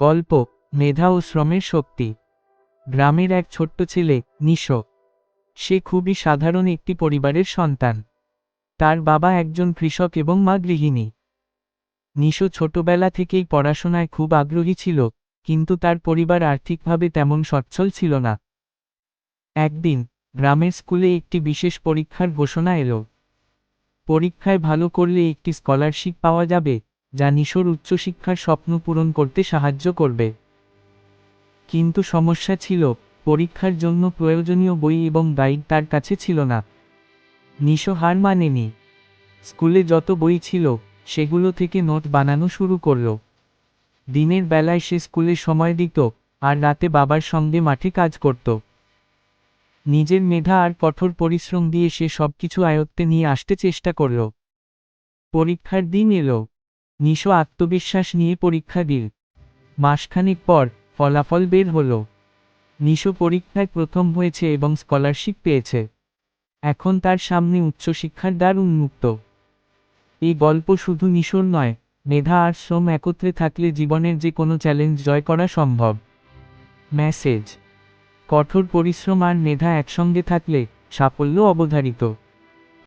গল্প, মেধা ও শ্রমের শক্তি। গ্রামের এক ছোট্ট ছেলে, নিশো। সে খুবই সাধারণ একটি পরিবারের সন্তান। তার বাবা একজন কৃষক এবং মা গৃহিণী। নিশো ছোটবেলা থেকেই পড়াশোনায় খুব আগ্রহী ছিল, কিন্তু তার পরিবার আর্থিকভাবে তেমন সচ্ছল ছিল না। একদিন, গ্রামের স্কুলে একটি বিশেষ পরীক্ষার ঘোষণা এলো। পরীক্ষায় ভালো করলে একটি স্কলারশিপ পাওয়া যাবে যা নিশোর উচ্চশিক্ষার স্বপ্ন পূরণ করতে সাহায্য করবে। কিন্তু সমস্যা ছিল, পরীক্ষার জন্য প্রয়োজনীয় বই এবং গাইড তার কাছে ছিল না। নিশো হার মানেনি। স্কুলে যত বই ছিল, সেগুলো থেকে নোট বানানো শুরু করল। দিনের বেলায় সে স্কুলে সময় দিত, আর রাতে বাবার সঙ্গে মাঠে কাজ করত। নিজের মেধা আর কঠোর পরিশ্রম দিয়ে সে সবকিছু আয়ত্তে নিয়ে আসতে চেষ্টা করল। পরীক্ষার দিন এলো। নিশো আত্মবিশ্বাস নিয়ে পরীক্ষা দিল। মাসখানেক পর ফলাফল বের হল। নিশো পরীক্ষায় প্রথম হয়েছে এবং স্কলারশিপ পেয়েছে। এখন তার সামনে উচ্চশিক্ষার দ্বার উন্মুক্ত। এই গল্প শুধু নিশোর নয়, মেধা আর শ্রম একত্রে থাকলে জীবনের যে কোনো চ্যালেঞ্জ জয় করা সম্ভব। মেসেজ। কঠোর পরিশ্রম আর মেধা একসঙ্গে থাকলে সাফল্য অবধারিত।